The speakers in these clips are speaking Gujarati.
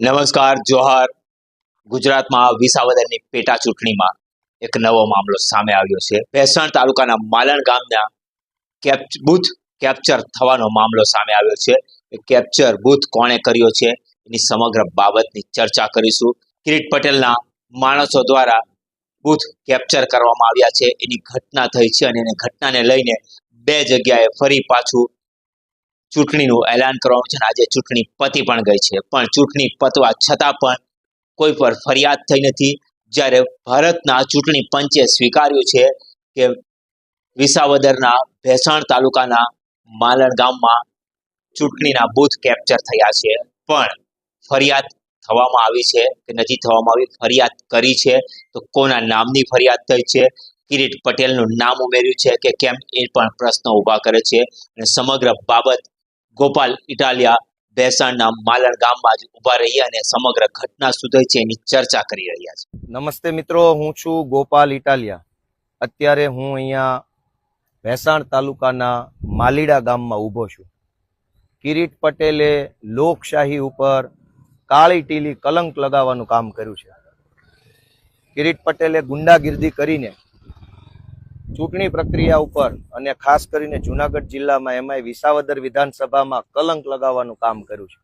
નમસ્કાર, જોહાર. ગુજરાતમાં વિસાવદરની પેટા ચૂંટણીમાં એક નવો મામલો સામે આવ્યો છે. ભેસણ તાલુકાના માલણ ગામના બુથ કેપ્ચર થવાનો મામલો સામે આવ્યો છે. કેપ્ચર બુથ કોણે કર્યો છે? એની સમગ્ર બાબતની ચર્ચા કરીશું. કિરીટ પટેલના માણસો દ્વારા બુથ કેપ્ચર કરવામાં આવ્યા છે. એની ઘટના થઈ છે અને એની ઘટનાને લઈને બે જગ્યાએ ફરી પાછું ચૂંટણીનું એલાન કરવાનું છે અને આજે ચૂંટણી પતી પણ ગઈ છે. પણ ચૂંટણી પતવા છતાં પણ કોઈ પર ફરિયાદ થઈ નથી. જ્યારે ભારતના ચૂંટણી પંચે સ્વીકાર્યું છે કે વિસાવદરના ભેસાણ તાલુકાના માલણ ગામમાં ચૂંટણીના બૂથ કેપ્ચર થયા છે. પણ ફરિયાદ થવામાં આવી છે કે નથી થવામાં આવી, ફરિયાદ કરી છે તો કોના નામની ફરિયાદ થઈ છે? કિરીટ પટેલનું નામ ઉમેર્યું છે કે કેમ એ પણ પ્રશ્ન ઊભા કરે છે. અને સમગ્ર બાબત ગોપાલ ઇટાલિયા ભેસાણના માલણ ગામમાં જ ઊભા રહી અને સમગ્ર ઘટના થઈ છે એની ચર્ચા કરી રહ્યા છે. નમસ્તે મિત્રો, હું છું ગોપાલ ઇટાલિયા. અત્યારે હું અહીંયા ભેસાણ તાલુકાના માલીડા ગામમાં ઊભો છું. કિરીટ પટેલે લોકશાહી ઉપર કાળી ટીલી કલંક લગાવવાનું કામ કર્યું છે. કિરીટ પટેલે ગુંડાગીર્દી કરીને ચૂંટણી પ્રક્રિયા ઉપર અને ખાસ કરીને જુનાગઢ જિલ્લામાં એમાંય વિસાવદર વિધાનસભામાં કલંક લગાવવાનું કામ કર્યું છે.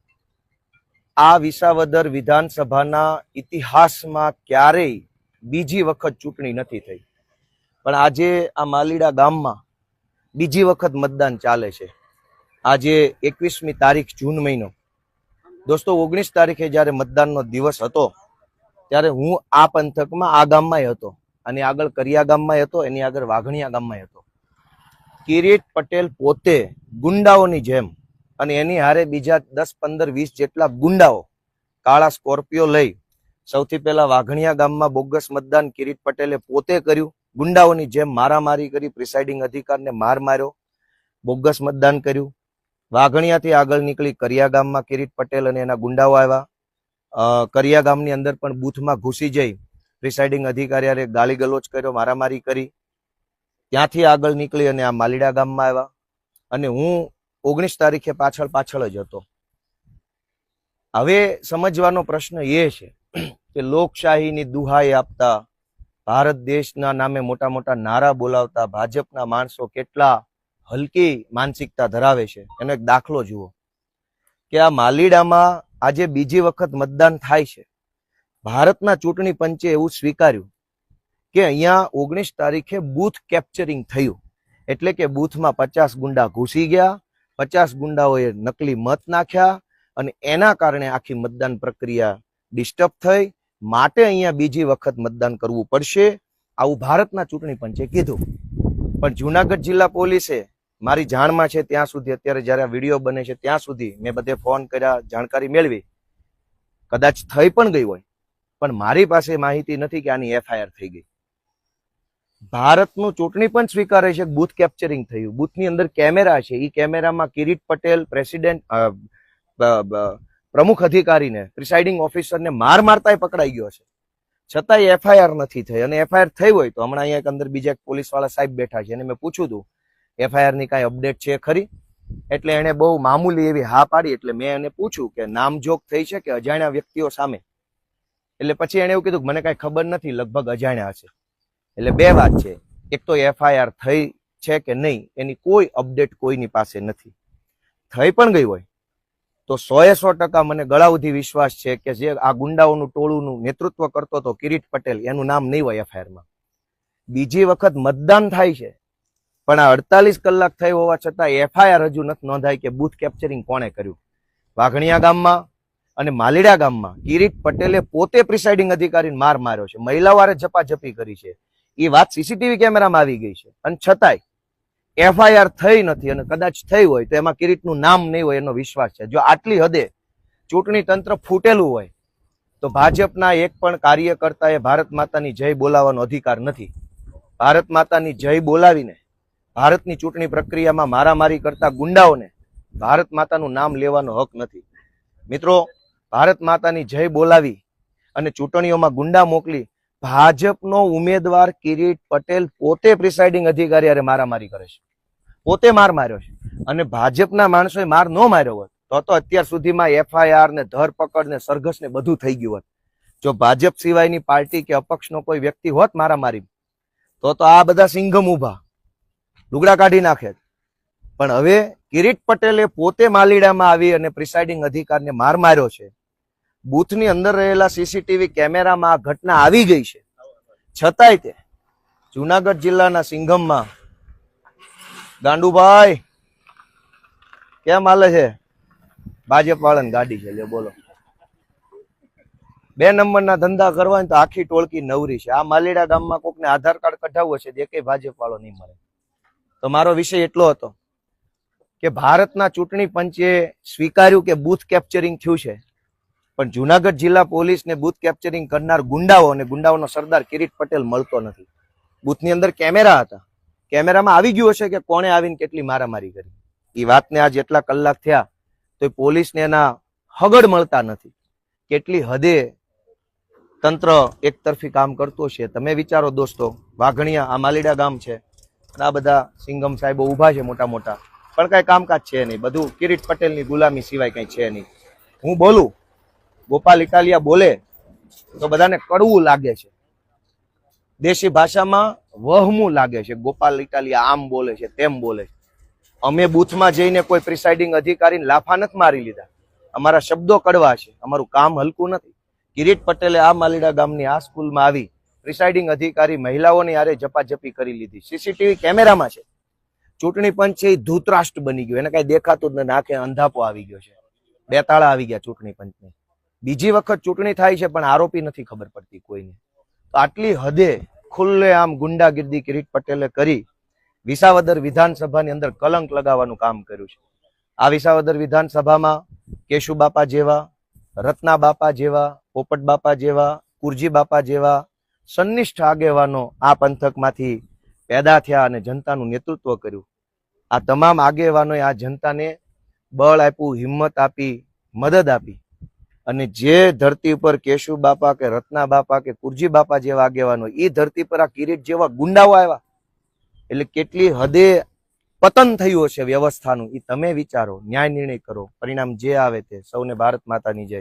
આ વિસાવદર વિધાનસભાના ઇતિહાસમાં ક્યારેય બીજી વખત ચૂંટણી નથી થઈ. પણ આજે આ માલીડા ગામમાં બીજી વખત મતદાન ચાલે છે. આજે એકવીસમી તારીખ જૂન મહિનો. દોસ્તો, ઓગણીસ તારીખે જ્યારે મતદાનનો દિવસ હતો, ત્યારે હું આ પંથકમાં, આ ગામમાંય હતો. અને આગળ કરિયા ગામમાં હતો, એની આગળ વાઘણિયા ગામમાં હતો. કિરીટ પટેલ પોતે ગુંડાઓની જેમ અને એની હારે બીજા દસ પંદર વીસ જેટલા ગુંડાઓ કાળા સ્કોર્પિયો લઈ સૌથી પહેલા વાઘણિયા ગામમાં બોગસ મતદાન કિરીટ પટેલે પોતે કર્યું. ગુંડાઓની જેમ મારામારી કરી, પ્રિસાઇડિંગ અધિકારને માર માર્યો, બોગસ મતદાન કર્યું. વાઘણિયાથી આગળ નીકળી કરિયા ગામમાં કિરીટ પટેલ અને એના ગુંડાઓ આવ્યા. કરિયા ગામની અંદર પણ બૂથમાં ઘૂસી જઈ પ્રિસાઇડિંગ અધિકારી હારે ગાળી ગલોચ કર્યો, મારામારી કરી. ત્યાંથી આગળ નીકળી અને આ માલીડા ગામમાં આવ્યા. અને હું ઓગણીસ તારીખે પાછળ પાછળ જ હતો. હવે સમજવાનો પ્રશ્ન એ છે કે લોકશાહીની દુહાઈ આપતા ભારત દેશના નામે મોટા મોટા નારા બોલાવતા ભાજપના માણસો કેટલા હલકી માનસિકતા ધરાવે છે. એનો એક દાખલો જુઓ. કે આ માલીડામાં આજે બીજી વખત મતદાન થાય છે. ભારતના ચૂંટણી પંચે એવું સ્વીકાર્યું કે અહીંયા ઓગણીસ તારીખે બૂથ કેપ્ચરિંગ થયું. એટલે કે બૂથમાં પચાસ ગુંડા ઘૂસી ગયા, પચાસ ગુંડાઓએ નકલી મત નાખ્યા અને એના કારણે આખી મતદાન પ્રક્રિયા ડિસ્ટર્બ થઈ. માટે અહીંયા બીજી વખત મતદાન કરવું પડશે. આવું ભારતના ચૂંટણી પંચે કીધું. પણ જુનાગઢ જિલ્લા પોલીસે મારી જાણમાં છે ત્યાં સુધી અત્યારે જ્યારે વીડિયો બને છે ત્યાં સુધી મેં બધે ફોન કર્યા, જાણકારી મેળવી. કદાચ થઈ પણ ગઈ હોય. પણ મારી પાસે માહિતી નથી કે આની એફઆઈઆર થઈ ગઈ. ભારતનું ચૂંટણી પણ સ્વીકારે છે, બૂથ કેપ્ચરિંગ થયું. બૂથની અંદર કેમેરા છે. એ કેમેરામાં કિરીટ પટેલ, પ્રેસિડેન્ટ પ્રમુખ અધિકારીને, પ્રિસાઇડિંગ ઓફિસરને માર મારતાય પકડાઈ ગયો છે. છતાંય એફઆઈઆર નથી થઈ. અને એફઆઈઆર થઈ હોય તો હમણાં અહીંયા એક અંદર બીજા એક પોલીસવાળા સાહેબ બેઠા છે. અને મેં પૂછ્યું હતું એફઆઈઆરની કાંઈ અપડેટ છે ખરી? એટલે એણે બહુ મામૂલી એવી હા પાડી. એટલે મેં એને પૂછ્યું કે નામજોગ થઈ છે કે અજાણ્યા વ્યક્તિઓ સામે? એટલે પછી એણે એવું કીધું મને કાંઈ ખબર નથી, લગભગ અજાણ્યા છે. એટલે બે વાત છે. એક તો એફઆઈઆર થઈ છે કે નહીં, એની કોઈ અપડેટ કોઈની પાસે નથી. થઈ પણ ગઈ હોય. તો સોએ સો ટકા મને ગળાઉધી વિશ્વાસ છે કે જે આ ગુંડાઓનું ટોળુંનું નેતૃત્વ કરતો હતો, કિરીટ પટેલ, એનું નામ નહીં હોય એફઆઈઆરમાં. બીજી વખત મતદાન થાય છે. પણ આ અડતાલીસ કલાક થઈ હોવા છતાં એફઆઈઆર હજુ નથી નોંધાય કે બૂથ કેપ્ચરિંગ કોણે કર્યું? વાઘણિયા ગામમાં અને માલીડા ગામમાં કિરીટ પટેલે પોતે પ્રિસાઇડિંગ અધિકારીને માર માર્યો છે. મહિલાવારે ઝપાઝપી કરી છે. એ વાત સીસીટીવી કેમેરામાં આવી ગઈ છે. અને છતાંય એફઆઈઆર થઈ નથી અને કદાચ થઈ હોય તો એમાં કિરીટનું નામ નહીં હોય એનો વિશ્વાસ છે. જો આટલી હદે ચૂંટણી તંત્ર ફૂટેલું હોય તો ભાજપના એક પણ કાર્યકર્તાએ ભારત માતાની જય બોલાવવાનો અધિકાર નથી. ભારત માતાની જય બોલાવીને ભારતની ચૂંટણી પ્રક્રિયામાં મારામારી કરતા ગુંડાઓને ભારત માતાનું નામ લેવાનો હક નથી. મિત્રો ભારત માતાની જય બોલાવી અને ચૂંટણીઓમાં ગુંડા મોકલી ભાજપનો ઉમેદવાર કિરીટ પટેલ પોતે પ્રિસાઇડિંગ અધિકારી અરે મારામારી કરે છે. પોતે માર માર્યો છે. અને ભાજપના માણસોએ માર ન માર્યો હોત, તો તો અત્યાર સુધીમાં એફઆઈઆર ને ધરપકડ ને સરઘસ ને બધું થઈ ગયું હોત. જો ભાજપ સિવાયની પાર્ટી કે અપક્ષનો કોઈ વ્યક્તિ હોત મારામારી, તો તો આ બધા સિંઘમ ઊભા લુગડા કાઢી નાખે પણ હવે કિરીટ પટેલે પોતે માલીડામાં આવી અને પ્રિસાઇડિંગ અધિકારને માર માર્યો છે. બૂથની અંદર રહેલા સીસીટીવી કેમેરામાં આ ઘટના આવી ગઈ છે. છતાંય તે જુનાગઢ જિલ્લાના સિંઘમમાં ગાંડુભાઈ, કેમ હાલે છે? ભાજપ વાળાની ગાડી છે, લ્યો બોલો. બે નંબરના ધંધા કરવા તો આખી ટોળકી નવરી છે. આ માલીડા ગામમાં કોકને આધાર કાર્ડ કઢાવવું છે જે કઈ ભાજપ વાળો નહીં મળે. તો મારો વિષય એટલો હતો કે ભારતના ચૂંટણી પંચે સ્વીકાર્યું કે બૂથ કેપ્ચરિંગ થયું છે. પણ જુનાગઢ જિલ્લા પોલીસને બૂથ કેપ્ચરિંગ કરનાર ગુંડાઓ અને ગુંડાઓનો સરદાર કિરીટ પટેલ મળતો નથી. બૂથની અંદર કેમેરા હતા. કેમેરામાં આવી ગયું હશે કે કોણે આવીને કેટલી મારામારી કરી. એ વાતને આજ એટલા કલાક થયા તો પોલીસને એના હગડ મળતા નથી. કેટલી હદે તંત્ર એક તરફી કામ કરતું છે. તમે વિચારો દોસ્તો, વાઘણિયા, આ માલીડા ગામ છે. અને આ બધા સિંગમ સાહેબો ઊભા છે મોટા મોટા. પણ કાંઈ કામકાજ છે નહીં. બધું કિરીટ પટેલની ગુલામી સિવાય કંઈ છે નહીં. હું બોલું ગોપાલ ઇટાલિયા બોલે તો બધાને કડવું લાગે છે. દેશી ભાષામાં વહમું લાગે છે. ગોપાલ ઇટાલિયા આમ બોલે છે, તેમ બોલે છે. અમે બૂથમાં જઈને કોઈ પ્રિસાઇડિંગ અધિકારીને લાફા નથી મારી લીધા. અમારા શબ્દો કડવા છે. અમારું કામ હલકું નથી. કિરીટ પટેલે આ માલીડા ગામની આ સ્કૂલમાં આવી પ્રિસાઇડિંગ અધિકારી મહિલાઓની આરે જપાજપી કરી લીધી. સીસીટીવી કેમેરામાં છે. ચૂંટણી પંચ છે એ ધૂતરાષ્ટ્ર બની ગયું. એને કાંઈ દેખાતું જ નથી. આંખે અંધાપો આવી ગયો છે. બેતાળા આવી ગયા ચૂંટણી પંચને. બીજી વખત ચૂંટણી થાય છે પણ આરોપી નથી ખબર પડતી કોઈને. તો આટલી હદે ખુલ્લે આમ ગુંડાગીર્દી કિરીટ પટેલે કરી વિસાવદર વિધાનસભાની અંદર કલંક લગાવવાનું કામ કર્યું છે. આ વિસાવદર વિધાનસભામાં કેશુ બાપા જેવા, રત્ના બાપા જેવા, પોપટ બાપા જેવા, કુરજી બાપા જેવા સંનિષ્ઠ આગેવાનો આ પંથકમાંથી પેદા થયા અને જનતાનું નેતૃત્વ કર્યું. આ તમામ આગેવાનોએ આ જનતાને બળ આપ્યું, હિંમત આપી, મદદ આપી. અને જે ધરતી ઉપર કેશુ બાપા કે રત્ના બાપા કે કુરજી બાપા જેવા આગેવાનો એ ધરતી પર આ કિરીટ જેવા ગુંડાઓ આવ્યા. એટલે કેટલી હદે પતન થયું હશે વ્યવસ્થાનું એ તમે વિચારો, ન્યાય નિર્ણય કરો, પરિણામ જે આવે તે, સૌને ભારત માતાની જય.